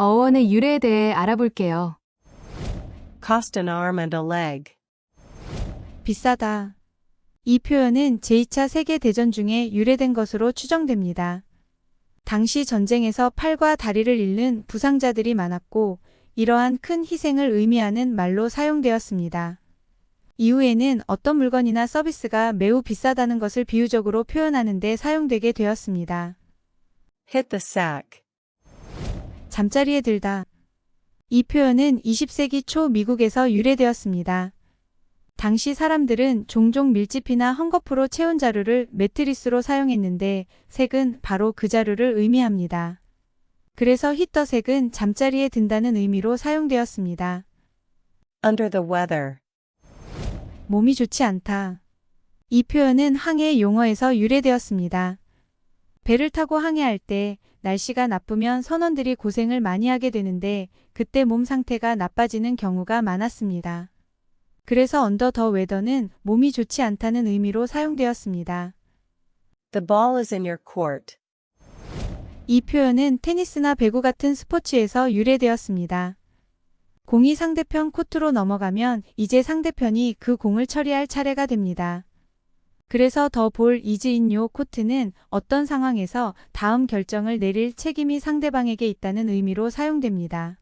어원의 유래에 대해 알아볼게요. Cost an arm and a leg. 비싸다. 이 표현은 제2차 세계대전 중에 유래된 것으로 추정됩니다. 당시 전쟁에서 팔과 다리를 잃는 부상자들이 많았고 이러한 큰 희생을 의미하는 말로 사용되었습니다. 이후에는 어떤 물건이나 서비스가 매우 비싸다는 것을 비유적으로 표현하는 데 사용되게 되었습니다. Hit the sack. 잠자리에 들다. 이 표현은 20세기 초 미국에서 유래되었습니다. 당시 사람들은 종종 밀집이나 헝겊으로 채운 자루를 매트리스로 사용했는데 색은 바로 그 자루를 의미합니다. 그래서 히터색은 잠자리에 든다는 의미로 사용되었습니다. Under the weather. 몸이 좋지 않다. 이 표현은 항해 용어에서 유래되었습니다. 배를 타고 항해할 때 날씨가 나쁘면 선원들이 고생을 많이 하게 되는데 그때 몸 상태가 나빠지는 경우가 많았습니다. 그래서 언더 더 웨더는 몸이 좋지 않다는 의미로 사용되었습니다. The ball is in your court. 이 표현은 테니스나 배구 같은 스포츠에서 유래되었습니다. 공이 상대편 코트로 넘어가면 이제 상대편이 그 공을 처리할 차례가 됩니다. 그래서 더 볼 이즈 인요 코트는 어떤 상황에서 다음 결정을 내릴 책임이 상대방에게 있다는 의미로 사용됩니다.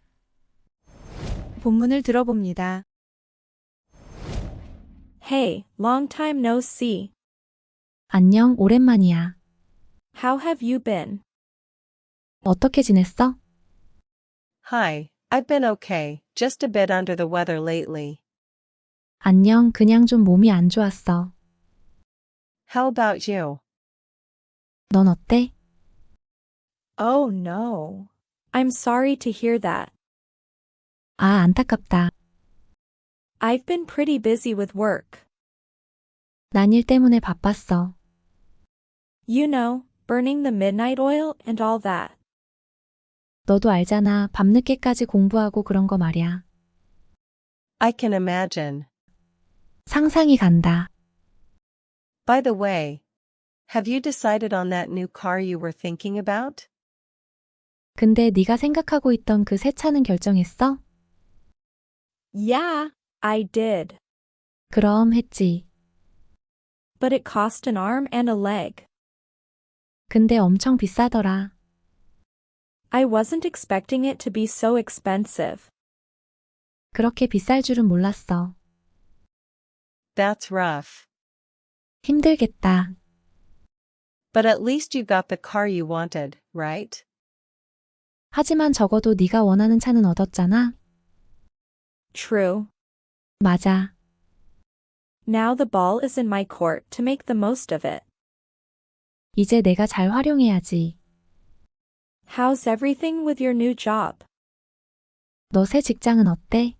본문을 들어봅니다. Hey, long time no see. 안녕, 오랜만이야. How have you been? 어떻게 지냈어? Hi, I've been okay, just a bit under the weather lately. 안녕, 그냥 좀 몸이 안 좋았어. How about you? 넌 어때? Oh no. I'm sorry to hear that. 아, 안타깝다. I've been pretty busy with work. 난 일 때문에 바빴어. You know, burning the midnight oil and all that. 너도 알잖아, 밤늦게까지 공부하고 그런 거 말이야. I can imagine. 상상이 간다. By the way, have you decided on that new car you were thinking about? 근데 네가 생각하고 있던 그 새 차는 결정했어? Yeah, I did. 그럼 했지. But it cost an arm and a leg. 근데 엄청 비싸더라. I wasn't expecting it to be so expensive. 그렇게 비쌀 줄은 몰랐어. That's rough. 힘들겠다. But at least you got the car you wanted, right? 하지만 적어도 네가 원하는 차는 얻었잖아. True. 맞아. Now the ball is in my court to make the most of it. 이제 내가 잘 활용해야지. How's everything with your new job? 너 새 직장은 어때?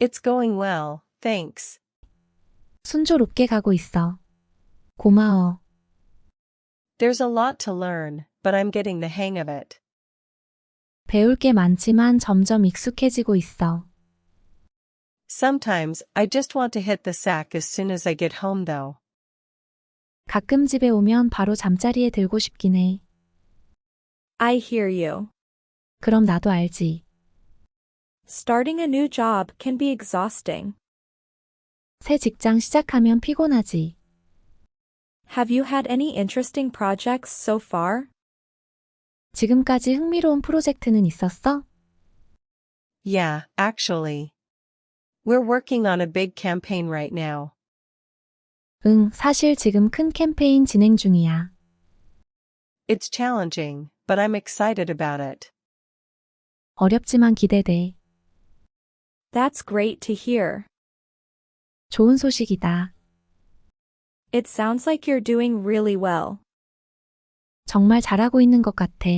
It's going well, thanks. 순조롭게 가고 있어. 고마워. There's a lot to learn, but I'm getting the hang of it. 배울 게 많지만 점점 익숙해지고 있어. Sometimes, I just want to hit the sack as soon as I get home though. 가끔 집에 오면 바로 잠자리에 들고 싶긴 해. I hear you. 그럼 나도 알지. Starting a new job can be exhausting. 새 직장 시작하면 피곤하지. Have you had any interesting projects so far? 지금까지 흥미로운 프로젝트는 있었어? Yeah, actually. We're working on a big campaign right now. 응, 사실 지금 큰 캠페인 진행 중이야. It's challenging, but I'm excited about it. 어렵지만 기대돼. That's great to hear. 좋은 소식이다. It sounds like you're doing really well. 정말 잘하고 있는 것 같아.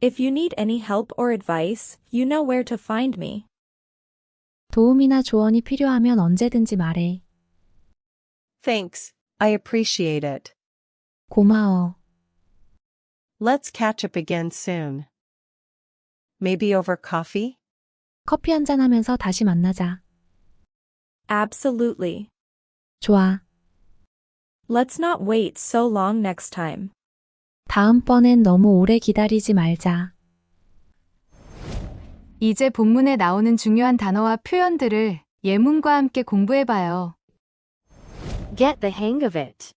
If you need any help or advice, you know where to find me. 도움이나 조언이 필요하면 언제든지 말해. Thanks, I appreciate it. 고마워. Let's catch up again soon. Maybe over coffee? 커피 한잔 하면서 다시 만나자. Absolutely. 좋아. Let's not wait so long next time. 다음번엔 너무 오래 기다리지 말자. 이제 본문에 나오는 중요한 단어와 표현들을 예문과 함께 공부해봐요. Get the hang of it.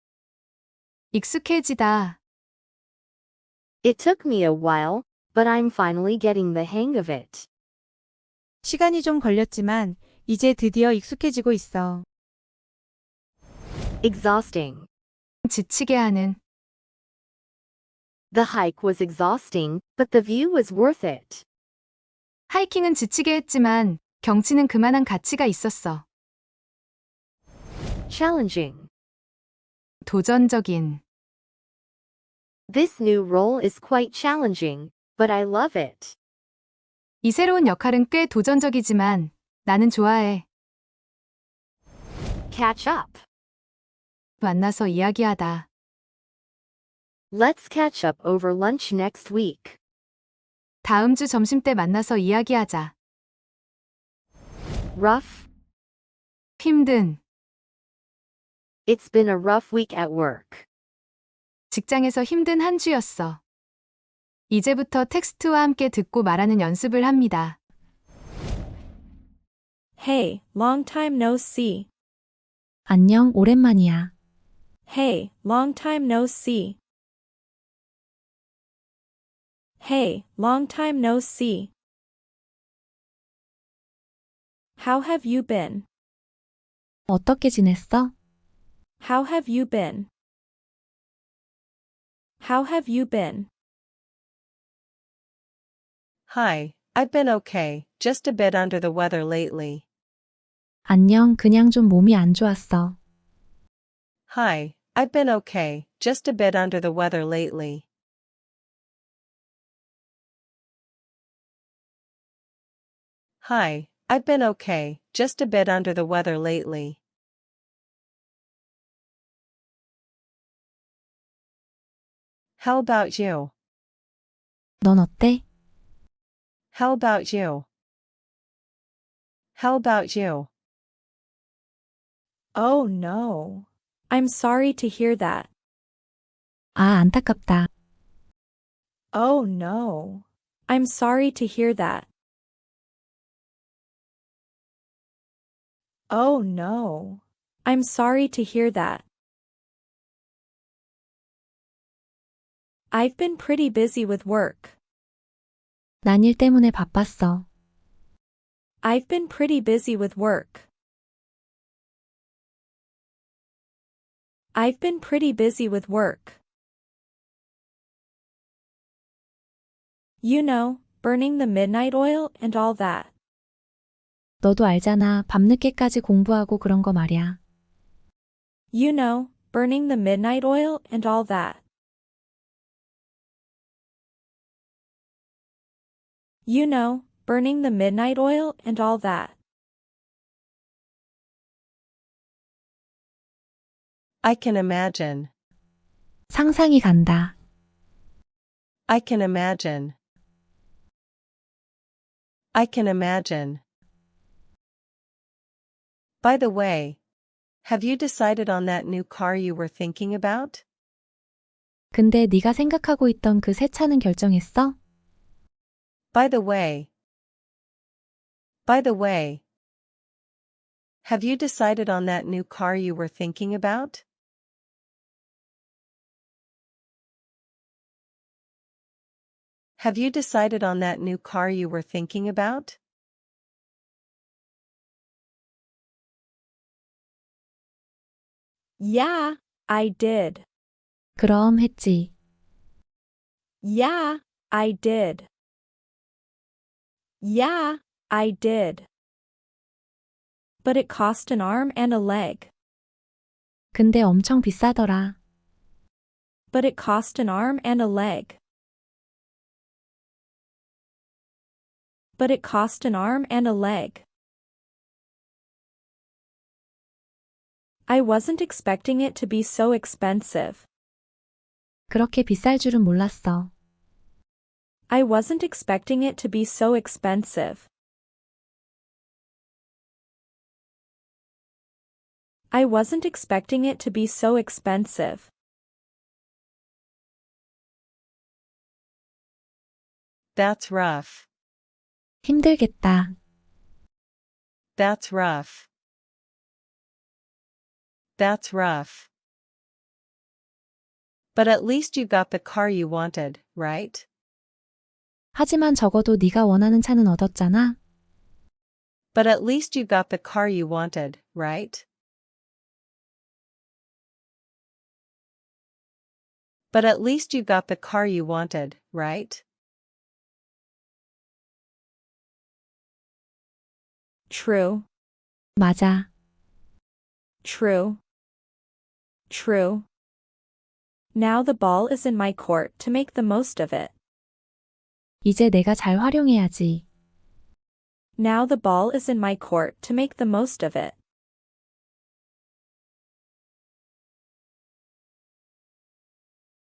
익숙해지다. It took me a while, but I'm finally getting the hang of it. 시간이 좀 걸렸지만 이제 드디어 익숙해지고 있어. Exhausting. 지치게 하는. The hike was exhausting, but the view was worth it. 하이킹은 지치게 했지만 경치는 그만한 가치가 있었어. Challenging. 도전적인. This new role is quite challenging, but I love it. 이 새로운 역할은 꽤 도전적이지만 나는 좋아해. Catch up. 만나서 이야기하다. Let's catch up over lunch next week. 다음 주 점심 때 만나서 이야기하자. Rough. 힘든. It's been a rough week at work. 직장에서 힘든 한 주였어. 이제부터 텍스트와 함께 듣고 말하는 연습을 합니다. Hey, long time no see. 안녕, 오랜만이야. Hey, long time no see. Hey, long time no see. How have you been? 어떻게 지냈어? How have you been? How have you been? Hi, I've been okay, just a bit under the weather lately. 안녕, 그냥 좀 몸이 안 좋았어. Hi, I've been okay, just a bit under the weather lately. Hi, I've been okay, just a bit under the weather lately. How about you? 넌 어때? How about you? How about you? Oh no. I'm sorry to hear that. 아, 안타깝다. Oh no. I'm sorry to hear that. Oh no. I'm sorry to hear that. I've been pretty busy with work. 난 일 때문에 바빴어. I've been pretty busy with work. I've been pretty busy with work. You know, burning the midnight oil and all that. 너도 알잖아, 밤늦게까지 공부하고 그런 거 말야. You know, burning the midnight oil and all that. You know, burning the midnight oil and all that. I can imagine. 상상이 간다. I can imagine. I can imagine. By the way, have you decided on that new car you were thinking about? 근데 네가 생각하고 있던 그 새 차는 결정했어? By the way. By the way. Have you decided on that new car you were thinking about? Have you decided on that new car you were thinking about? Yeah. I did. 그럼 했지. Yeah. I did. Yeah. I did. But it cost an arm and a leg. 근데 엄청 비싸더라. But it cost an arm and a leg. But it cost an arm and a leg. I wasn't expecting it to be so expensive. 그렇게 비쌀 줄은 몰랐어. I wasn't expecting it to be so expensive. I wasn't expecting it to be so expensive. That's rough. 힘들겠다. That's rough. That's rough. But at least you got the car you wanted, right? 하지만 적어도 네가 원하는 차는 얻었잖아. But at least you got the car you wanted, right? But at least you got the car you wanted, right? True. 맞아. True. True. Now the ball is in my court to make the most of it. 이제 내가 잘 활용해야지. Now the ball is in my court to make the most of it.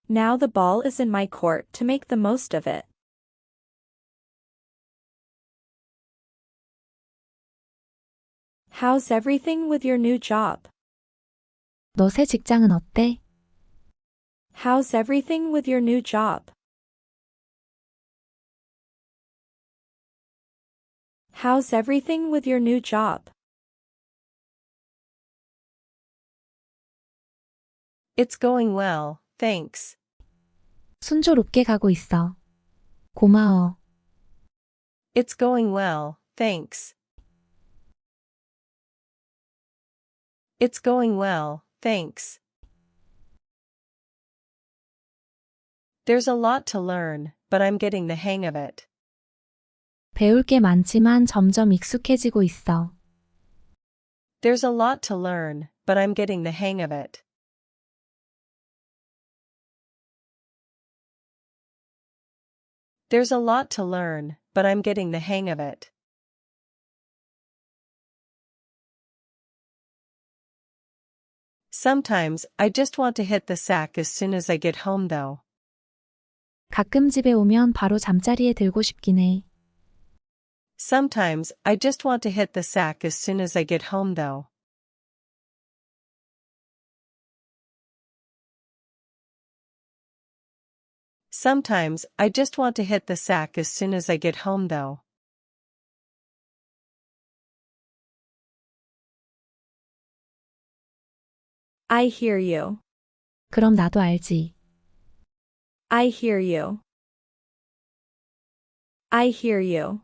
Now the ball is in my court to make the most of it. How's everything with your new job? 너 새 직장은 어때? How's everything with your new job? How's everything with your new job? It's going well, thanks. 순조롭게 가고 있어. 고마워. It's going well, thanks. It's going well, thanks. There's a lot to learn, but I'm getting the hang of it. 배울 게 많지만 점점 익숙해지고 있어. There's a lot to learn, but I'm getting the hang of it. There's a lot to learn, but I'm getting the hang of it. Sometimes I just want to hit the sack as soon as I get home though. 가끔 집에 오면 바로 잠자리에 들고 싶긴 해. Sometimes I just want to hit the sack as soon as I get home though. Sometimes I just want to hit the sack as soon as I get home though. I hear you. 그럼 나도 알지. I hear you. I hear you.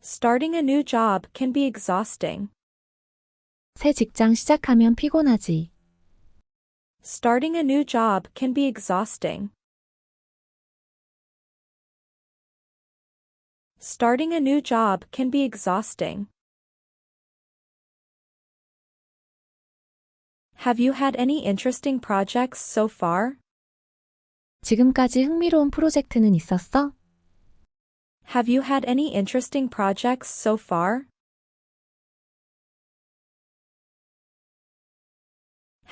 Starting a new job can be exhausting. 새 직장 시작하면 피곤하지. Starting a new job can be exhausting. Starting a new job can be exhausting. Have you had any interesting projects so far? 지금까지 흥미로운 프로젝트는 있었어? Have you had any interesting projects so far?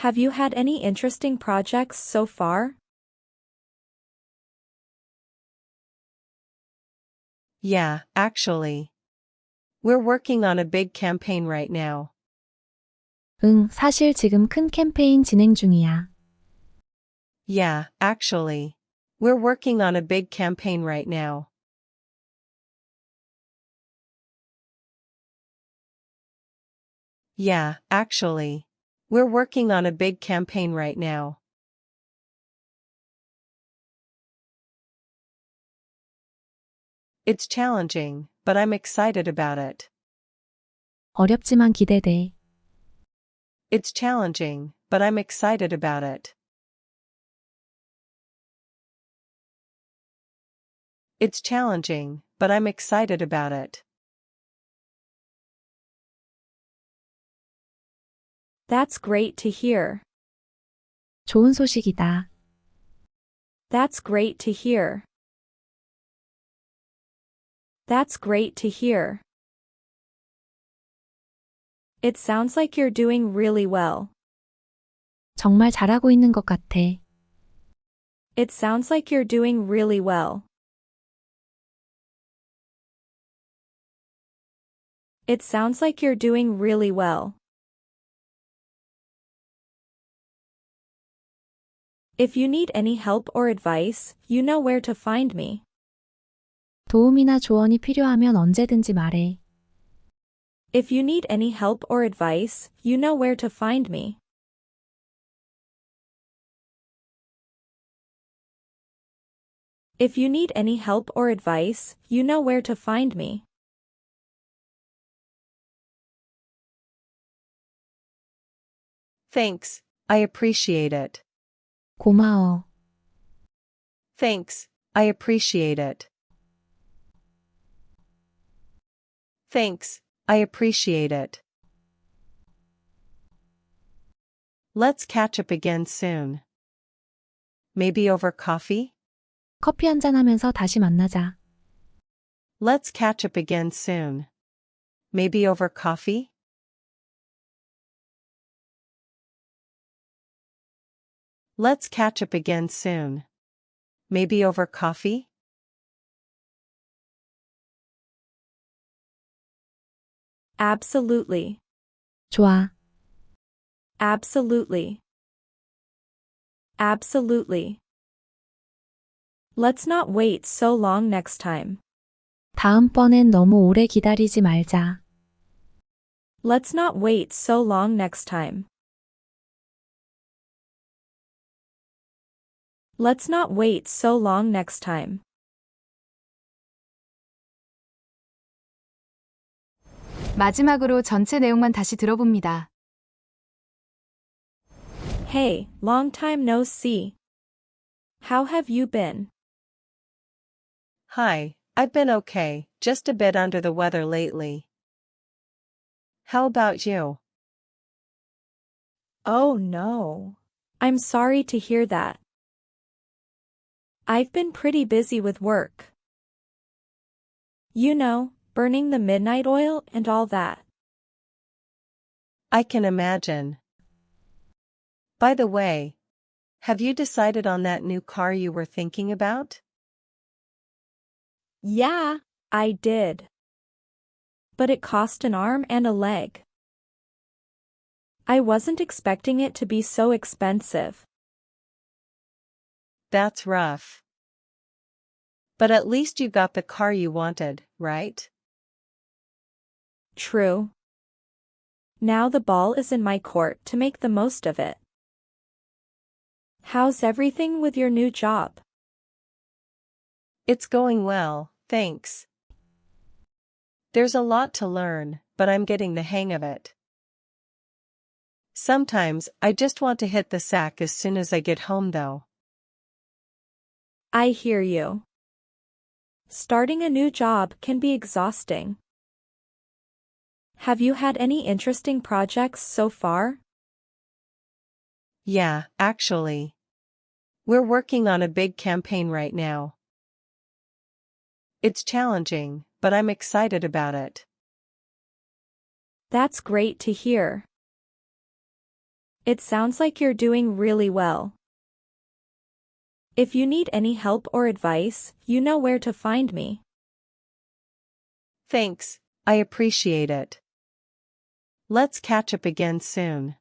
Have you had any interesting projects so far? Yeah, actually. We're working on a big campaign right now. 응, 사실 지금 큰 캠페인 진행 중이야. Yeah, actually. We're working on a big campaign right now. Yeah, actually. We're working on a big campaign right now. It's challenging, but I'm excited about it. 어렵지만 기대돼. It's challenging, but I'm excited about it. It's challenging, but I'm excited about it. That's great to hear. 좋은 소식이다. That's great to hear. That's great to hear. It sounds like you're doing really well. 정말 잘하고 있는 것 같아. It sounds like you're doing really well. It sounds like you're doing really well. If you need any help or advice, you know where to find me. 도움이나 조언이 필요하면 언제든지 말해. If you need any help or advice, you know where to find me. If you need any help or advice, you know where to find me. Thanks, I appreciate it. 고마워. Thanks, I appreciate it. Thanks, I appreciate it. Let's catch up again soon. Maybe over coffee? 커피 한잔 하면서 다시 만나자. Let's catch up again soon. Maybe over coffee? Let's catch up again soon. Maybe over coffee? Absolutely. 좋아. Absolutely. Absolutely. Let's not wait so long next time. 다음번엔 너무 오래 기다리지 말자. Let's not wait so long next time. Let's not wait so long next time. 마지막으로 전체 내용만 다시 들어봅니다. Hey, long time no see. How have you been? Hi, I've been okay, just a bit under the weather lately. How about you? Oh no. I'm sorry to hear that. I've been pretty busy with work. You know, burning the midnight oil and all that. I can imagine. By the way, have you decided on that new car you were thinking about? Yeah. I did. But it cost an arm and a leg. I wasn't expecting it to be so expensive. That's rough. But at least you got the car you wanted, right? True. Now the ball is in my court to make the most of it. How's everything with your new job? It's going well, thanks. There's a lot to learn, but I'm getting the hang of it. Sometimes I just want to hit the sack as soon as I get home though. I hear you. Starting a new job can be exhausting. Have you had any interesting projects so far? Yeah, actually. We're working on a big campaign right now. It's challenging, but I'm excited about it. That's great to hear. It sounds like you're doing really well. If you need any help or advice, you know where to find me. Thanks, I appreciate it. Let's catch up again soon.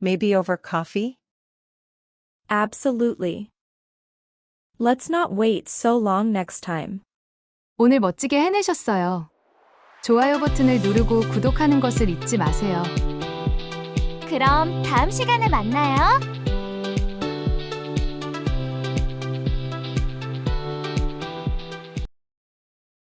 Maybe over coffee? Absolutely. Let's not wait so long next time. 오늘 멋지게 해내셨어요. 좋아요 버튼을 누르고 구독하는 것을 잊지 마세요. 그럼 다음 시간에 만나요.